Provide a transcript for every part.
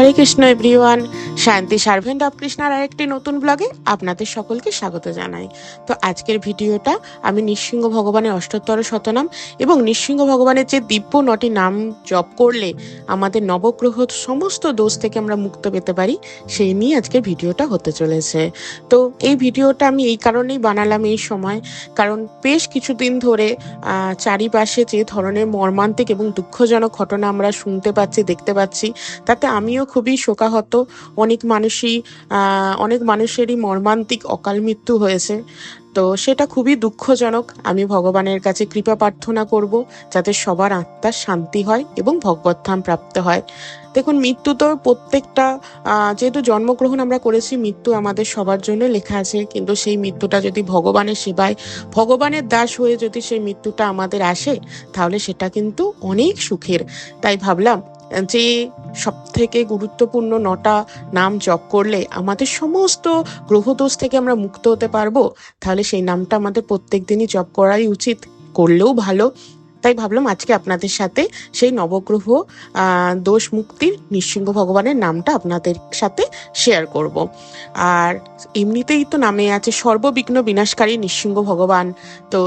Hare Krishna everyone Shanti servant of কৃষ্ণার আরেকটি নতুন ব্লগে আপনাদের সকলকে স্বাগত জানাই। তো আজকের ভিডিওটা আমি নৃসিংহ ভগবানের অষ্টোত্তর শতনাম এবং নৃসিংহ ভগবানের যে দিব্য নটি নাম জপ করলে আমাদের নবগ্রহ সমস্ত দোষ থেকে আমরা মুক্ত পেতে পারি, সেই নিয়ে আজকের ভিডিওটা হতে চলেছে। তো এই ভিডিওটা আমি এই কারণেই বানালাম এই সময়, কারণ বেশ কিছুদিন ধরে চারিপাশে যে ধরনের মর্মান্তিক এবং দুঃখজনক ঘটনা আমরা শুনতে পাচ্ছি, দেখতে পাচ্ছি, তাতে আমিও খুবই শোকাহত। অনেক মানুষই অনেক মানুষেরই মর্মান্তিক অকাল মৃত্যু হয়েছে। তো সেটা খুবই দুঃখজনক। আমি ভগবানের কাছে কৃপা প্রার্থনা করব যাতে সবার আত্মার শান্তি হয় এবং ভগবত্থান প্রাপ্ত হয়। দেখুন, মৃত্যু তো প্রত্যেকটা যেহেতু জন্মগ্রহণ আমরা করেছি, মৃত্যু আমাদের সবার জন্য লেখা আছে। কিন্তু সেই মৃত্যুটা যদি ভগবানের সেবায়, ভগবানের দাস হয়ে যদি সেই মৃত্যুটা আমাদের আসে, তাহলে সেটা কিন্তু অনেক সুখের। তাই ভাবলাম যে সব থেকে গুরুত্বপূর্ণ নটা নাম জপ করলে আমাদের সমস্ত গ্রহদোষ থেকে আমরা মুক্ত হতে পারব, তাহলে সেই নামটা আমাদের প্রত্যেক দিনই জপ করাই উচিত। করলেও ভালো তাই ভাবলাম আজকে আপনাদের সাথে সেই নবগ্রহ দোষ মুক্তির নৃসিংহ ভগবানের নামটা আপনাদের সাথে শেয়ার করব। আর এমনিতেই তো নামে আছে সর্ববিঘ্ন বিনাশকারী নৃসিংহ ভগবান। তো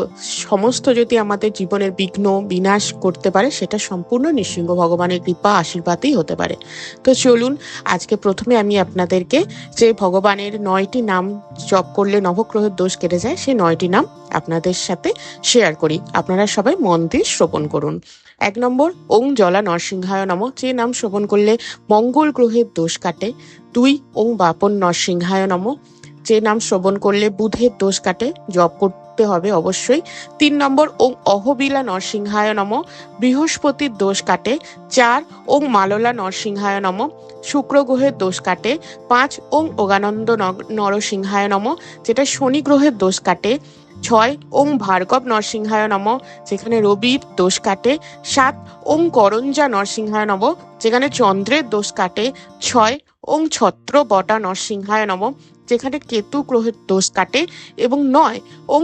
সমস্ত যদি আমাদের জীবনের বিঘ্ন বিনাশ করতে পারে, সেটা সম্পূর্ণ নৃসিংহ ভগবানের কৃপা আশীর্বাদই হতে পারে। তো চলুন, আজকে প্রথমে আমি আপনাদেরকে যে ভগবানের নয়টি নাম জপ করলে নবগ্রহের দোষ কেটে যায় সেই নয়টি নাম আপনাদের সাথে শেয়ার করি। আপনারা সবাই মন দিয়ে শ্রবণ করুন। এক নম্বর, ওং জলা নরসিংহায় নম। যে নাম শ্রবণ করলে মঙ্গল গ্রহের দোষ কাটে, দুই, ওং বাপন নরসিংহায় নম। যে নাম শ্রবণ করলে বুধের দোষ কাটে, জপ করতে হবে অবশ্যই। তিন নম্বর, ওং অহবিলা নরসিংহায় নম। বৃহস্পতির দোষ কাটে, চার, ওং মাললা নরসিংহায় নম। শুক্র গ্রহের দোষ কাটে, পাঁচ, ওং ওগানন্দ নরসিংহায় নম। যেটা শনি গ্রহের দোষ কাটে ছয় ওং ভার্গব নরসিংহায় নম, যেখানে রবির দোষ কাটে, সাত ওং করঞ্জা নরসিংহায় নম, যেখানে চন্দ্রের দোষ কাটে, ছয় ওং ছত্র বটা নরসিংহায় নম, যেখানে কেতু গ্রহের দোষ কাটে, এবং নয় ওং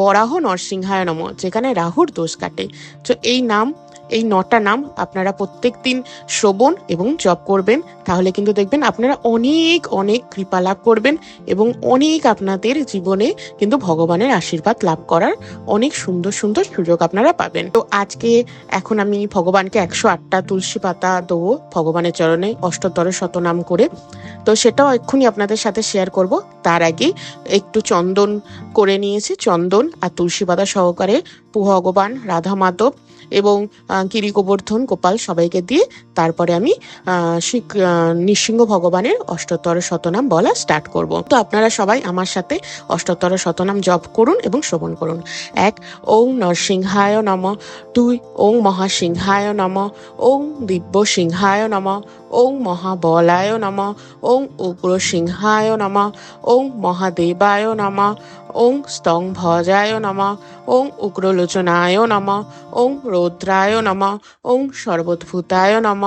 বরাহ নরসিংহায় নম, যেখানে রাহুর দোষ কাটে। তো এই নাম এই নটা নাম আপনারা প্রত্যেক দিন শ্রবণ এবং জপ করবেন। তাহলে কিন্তু দেখবেন আপনারা অনেক অনেক কৃপা লাভ করবেন এবং অনেক আপনাদের জীবনে কিন্তু ভগবানের আশীর্বাদ লাভ করার অনেক সুন্দর সুন্দর সুযোগ আপনারা পাবেন। তো আজকে এখন আমি ভগবানকে একশো আটটা তুলসী পাতা দেবো ভগবানের চরণে অষ্টতর শতনাম করে। তো সেটাও এক্ষুনি আপনাদের সাথে শেয়ার করব। তার আগে একটু চন্দন করে নিয়েছি। চন্দন আর তুলসী পাতা সহকারে ভগবান রাধা মাধব এবং কিরি গোবর্ধন গোপাল সবাইকে দিয়ে তারপরে আমি নৃসিংহ ভগবানের অষ্টতর শতনাম বলা স্টার্ট করব। তো আপনারা সবাই আমার সাথে অষ্টোত্তর শতনাম জপ করুন এবং শ্রবণ করুন। এক, ওং নরসিংহায় নম। দুই, ওং মহাসিংহায় নম। ওং দিব্য সিংহায় নম। ওং মহাবলায় নম ওং উগ্র সিংহায় নম ওং মহাদেবায় নম ওং স্তম্ভজায় নম ওং উগ্রলোচনায় নম ওং রৌদ্রায় নম ওং সর্বদ্ভূতায় নম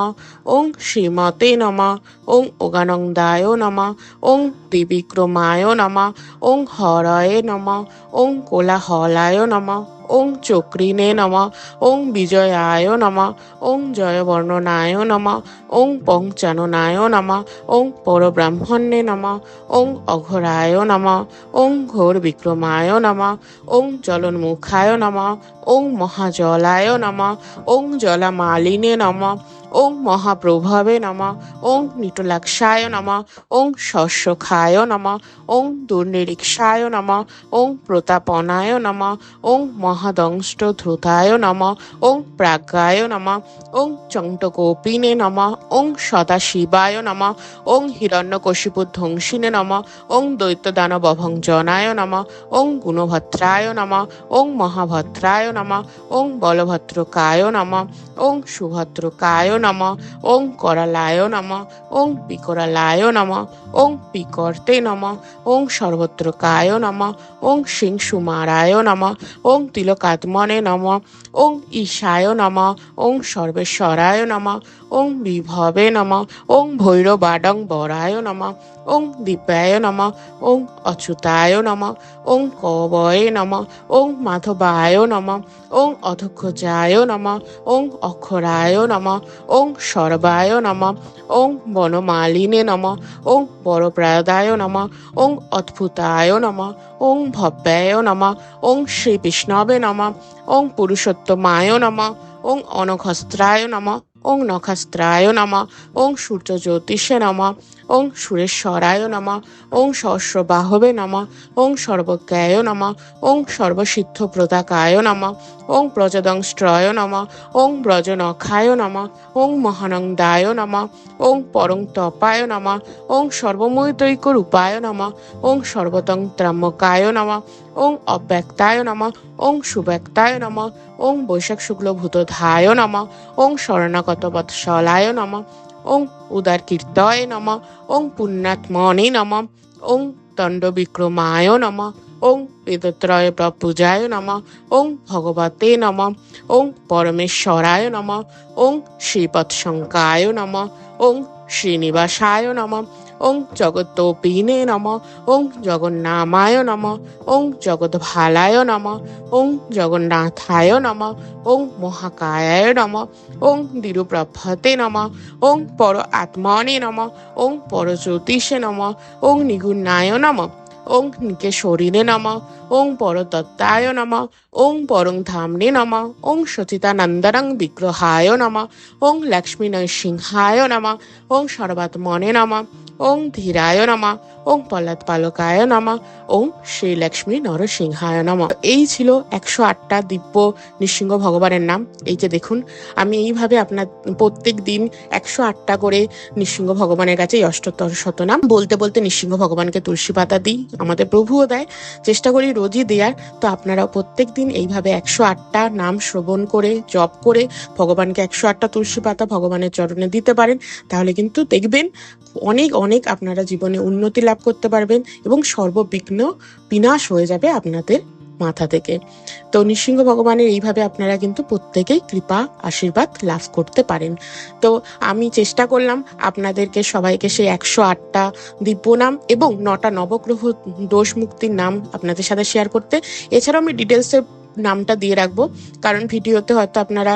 ওং শ্রীমতে নম ওং ওগানন্দায় নম ওং দেবিক্রমায় নম ওং হরয়ে নম ওং কোলাহলায় নম ওং চক্রিনে নম। ওং বিজয়ায় নম। ওং জয়বর্ণনায় নম। ওং পঞ্চাননায় নম। ওং পরব্রাহ্মণ্যে নম। ওং অঘরায় নম। ওং ঘোর বিক্রমায় নম। ওং জলন্মুখায় নম। ওং মহাজলায় নম। ওং জলামালিনে নম। ওং মহাপ্রভাবে নম ওং নিটলাক্ষায় নম ওং শস্যখায় নম ওং দুর্নিরীক্ষায় নম ওং প্রতাপনায় নম ওং মহাদংষ্ট ধ্রুতায় নম ওং প্রাজ্ঞায় নম ওং চণ্ডকোপিনে নম ওং সদাশিবায় নম ওং হিরণ্যকশিপু ধ্বংসিনে নম ওং দৈত্যদানবভঞ্জনায় নম ওং গুণভদ্রায় নম ওং মহাভদ্রায় নম ওং বলভদ্রকায় নম ওং সুভদ্রকায় নম ওং করালায় নম ওং বিকরালায় নম ওং পিকর্তে নম ওং সর্বত্রকায় নম ওং সিংসুমারায় নম ওং তিলকাত্মনে নম ওং ঈশায় নম ওং সর্বেশ্বরায় নম ওং বিভবে নম ওং ভৈরবাডং বরায় নম ওং দিব্যায় নম ওং অচ্যুতায় নম ওং কবয়ে নম ওং মাধবায় নম ওং অধক্ষজায় নম ওং অক্ষরায় নম ওং সর্বায় নম ওং বনমালিনে নম ওং বড়প্রায়দায় নম ওং অদ্ভুতায় নম ওং ভব্যায় নম ওং শ্রী বিষ্ণবে নম ওং পুরুষোত্তমায় নম ওং অনঘস্ত্রায় নম ওং নখাস্ত্রায় নামা ওং সূর্য জ্যোতিষে নম। ওং সুরেশ্বরায় নম ওং সহস্রবাহবে নম ওং সর্বজ্ঞায় নম ওং সর্বসিদ্ধ প্রদাকায় নম ওং ব্রজদংস্ত্রয় নম ওং ব্রজনখায় নম ওং মহানন্দায় নম ওং পরং তপায় নম ওং সর্বমৈতৈক রূপায় নম ওং সর্বতং ত্রাম্যকায় নম ওং অব্যক্তায় নম ওং সুব্যক্তায় নম ওং বৈশাখ শুক্লভূতধায় নম ওং শরণাগত বৎসলায় নম ওং উদার কীর্তয় নম। ওং পুণ্যাত্মনে নম। ওং দণ্ডবিক্রমায় নম। ওং বেদত্রয় প্রপূজায় নম। ওং ভগবতে নম। ওং পরমেশ্বরায় নম। ওং শ্রীপৎসঙ্কায় নম। ওং শ্রীনিবাসায় নম। ওং জগত্তোপিনে নম ওং জগন্নামায় নম ওং জগদ্ভালায় নম ওং জগন্নাথায় নম ওং মহাকায়ায় নম ওং দিরুপ্রভতে নম ওং পর আত্মনে নম ওং পর জ্যোতিষে নম ওং নিগুণায় নম ওং নিকেশরীনে নম ওং পরদত্তায় নম ওং পরং ধামনে নম ওং সচিতানন্দরং বিগ্রহায় নম ওং লক্ষ্মী নরসিংহায় নম ওং সর্বাত্মনে নম ওং ধীরায় নম ওং পল্লাদ পালকায় নম। ওং শ্রী লক্ষ্মী নরসিংহায় নম। এই ছিল একশো আটটা দিব্য নৃসিংহ ভগবানের নাম। এই যে দেখুন, আমি এইভাবে আপনার প্রত্যেক দিন একশো আটটা করে নৃসিংহ ভগবানের কাছে এই অষ্টোত্তর শতনাম বলতে বলতে নৃসিংহ ভগবানকে তুলসী পাতা দিই, আমাদের প্রভুও দেয়। চেষ্টা করি রোজই দেওয়ার তো আপনারাও প্রত্যেক দিন এইভাবে একশো আটটা নাম শ্রবণ করে, জপ করে, ভগবানকে একশো আটটা তুলসী পাতা ভগবানের চরণে দিতে পারেন। তাহলে কিন্তু দেখবেন অনেক অনেক আপনারা জীবনে উন্নতি লাভ করতে পারবেন এবং সর্ববিঘ্ন বিনাশ হয়ে যাবে আপনাদের মাথা থেকে। তো নৃসিংহ ভগবানের এইভাবে আপনারা কিন্তু প্রত্যেকেই কৃপা, আশীর্বাদ লাভ করতে পারেন। তো আমি চেষ্টা করলাম আপনাদেরকে সবাইকে সেই একশো আটটা দিব্য নাম এবং নটা নবগ্রহ দোষ মুক্তির নাম আপনাদের সাথে শেয়ার করতে। এছাড়াও আমি ডিটেলসে নামটা দিয়ে রাখব। কারণ ভিডিওতে হয়তো আপনারা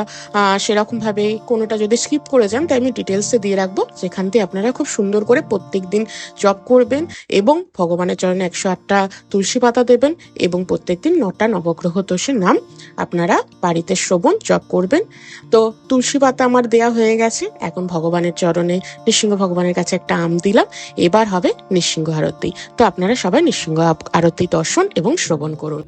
সেরকমভাবে কোনোটা যদি স্কিপ করে যান, তাই আমি ডিটেলসে দিয়ে রাখব। যেখান থেকে আপনারা খুব সুন্দর করে প্রত্যেক দিন জব করবেন এবং ভগবানের চরণে একশো আটটা তুলসী পাতা দেবেন এবং প্রত্যেকদিন নটা নবগ্রহ দোষের নাম আপনারা বাড়িতে শ্রবণ, জপ করবেন। তো তুলসী পাতা আমার দেয়া হয়ে গেছে। এখন ভগবানের চরণে নৃসিংহ ভগবানের কাছে একটা আম দিলাম। এবার হবে নৃসিংহ আরতি। তো আপনারা সবাই নৃসিংহ আরতি দর্শন এবং শ্রবণ করুন।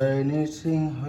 জয় নৃসিংহ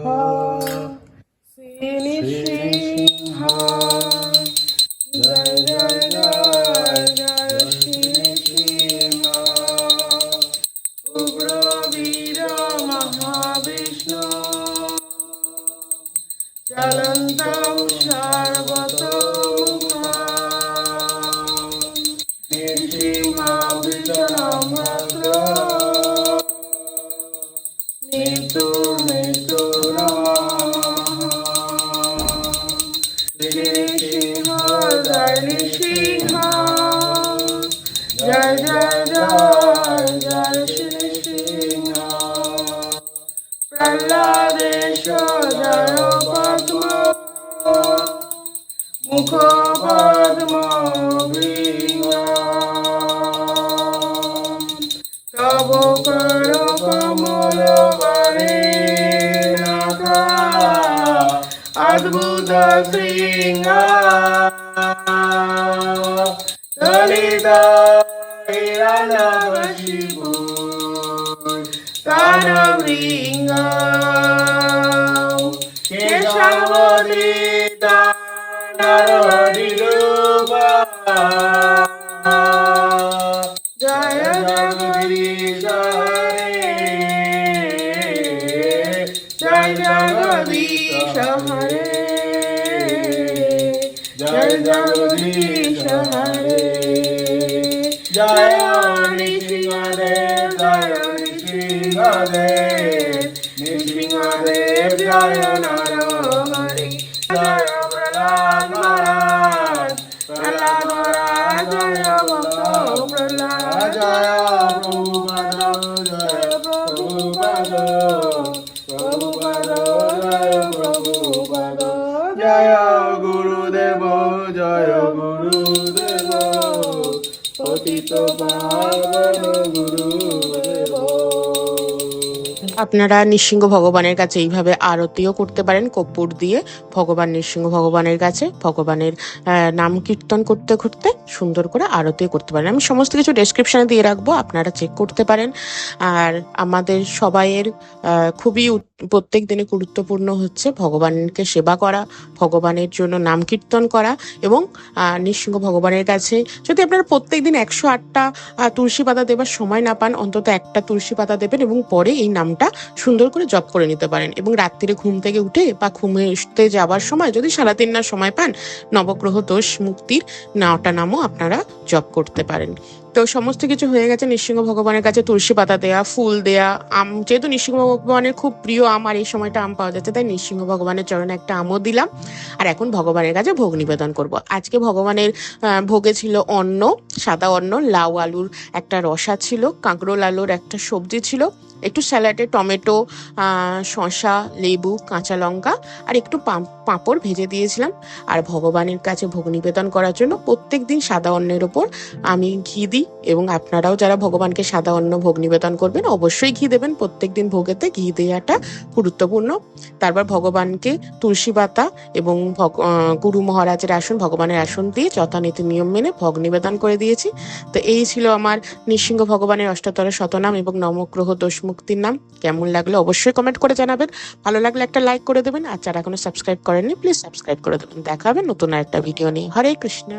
অদ্ভুত সিংহ দলিত হিরণব শিবু কান বৃঙ্গ কেশবদী হরে জয় নৃসিংহদেব জয় নৃসিংহদেব নৃসিংহদেব জয় নর पावन गुरु আপনারা নৃসিংহ ভগবানের কাছে এইভাবে আরতিও করতে পারেন, কর্পূর দিয়ে ভগবান নৃসিংহ ভগবানের কাছে, ভগবানের নাম কীর্তন করতে করতে সুন্দর করে আরতিও করতে পারেন। আমি সমস্ত কিছু ডেসক্রিপশনে দিয়ে রাখব, আপনারা চেক করতে পারেন। আর আমাদের সবাইয়ের খুবই প্রত্যেক দিনে গুরুত্বপূর্ণ হচ্ছে ভগবানকে সেবা করা, ভগবানের জন্য নাম কীর্তন করা এবং নৃসিংহ ভগবানের কাছে যদি আপনারা প্রত্যেক দিন একশো আটটা তুলসী পাতা দেবার সময় না পান, অন্তত একটা তুলসী পাতা দেবেন এবং পরে এই নামটা সুন্দর করে জপ করে নিতে পারেন এবং রাত্রিরে ঘুম থেকে উঠে বা ঘুমতে যাওয়ার সময় যদি সারাদিন না সময় পান, নবগ্রহ দোষ মুক্তির নটা নামও আপনারা জব করতে পারেন। তো সমস্ত কিছু হয়ে গেছে, নৃসিংহ ভগবানের কাছে তুলসী পাতা দেয়া, ফুল দেয়া, আম, যেহেতু নৃসিংহ ভগবানের খুব প্রিয় আম আর এই সময়টা আম পাওয়া যাচ্ছে, তাই নৃসিংহ ভগবানের চরণে একটা আমও দিলাম। আর এখন ভগবানের কাছে ভোগ নিবেদন করব। আজকে ভগবানের ভোগে ছিল অন্ন, সাদা অন্ন, লাউ আলুর একটা রসা ছিল, কাঁকরোল আলুর একটা সবজি ছিল একটু স্যালাডে, টমেটো শসা, লেবু, কাঁচা লঙ্কা আর একটু পাঁপড় ভেজে দিয়েছিলাম। আর ভগবানের কাছে ভোগ নিবেদন করার জন্য প্রত্যেক দিন সাদা অন্নের ওপর আমি ঘি দিই এবং আপনারাও যারা ভগবানকে সাদা অন্ন ভোগ নিবেদন করবেন, অবশ্যই ঘি দেবেন। প্রত্যেক দিন ভোগেতে ঘি দেওয়াটা গুরুত্বপূর্ণ। তারপর ভগবানকে তুলসী পাতা এবং গুরু মহারাজের আসন, ভগবানের আসন দিয়ে যথানীতি নিয়ম মেনে ভোগ নিবেদন করে দিয়েছি। তো এই ছিল আমার নৃসিংহ ভগবানের অষ্টাতর শতনাম এবং নমগ্রহ দোষ মুক্তির নাম কেমন লাগল অবশ্যই কমেন্ট করে জানাবেন। ভালো লাগলে একটা লাইক করে দেবেন আর যারা এখনও সাবস্ক্রাইব করেননি প্লিজ সাবস্ক্রাইব করে দেবেন। দেখা হবে নতুন একটা ভিডিও নিয়ে। হরে কৃষ্ণ।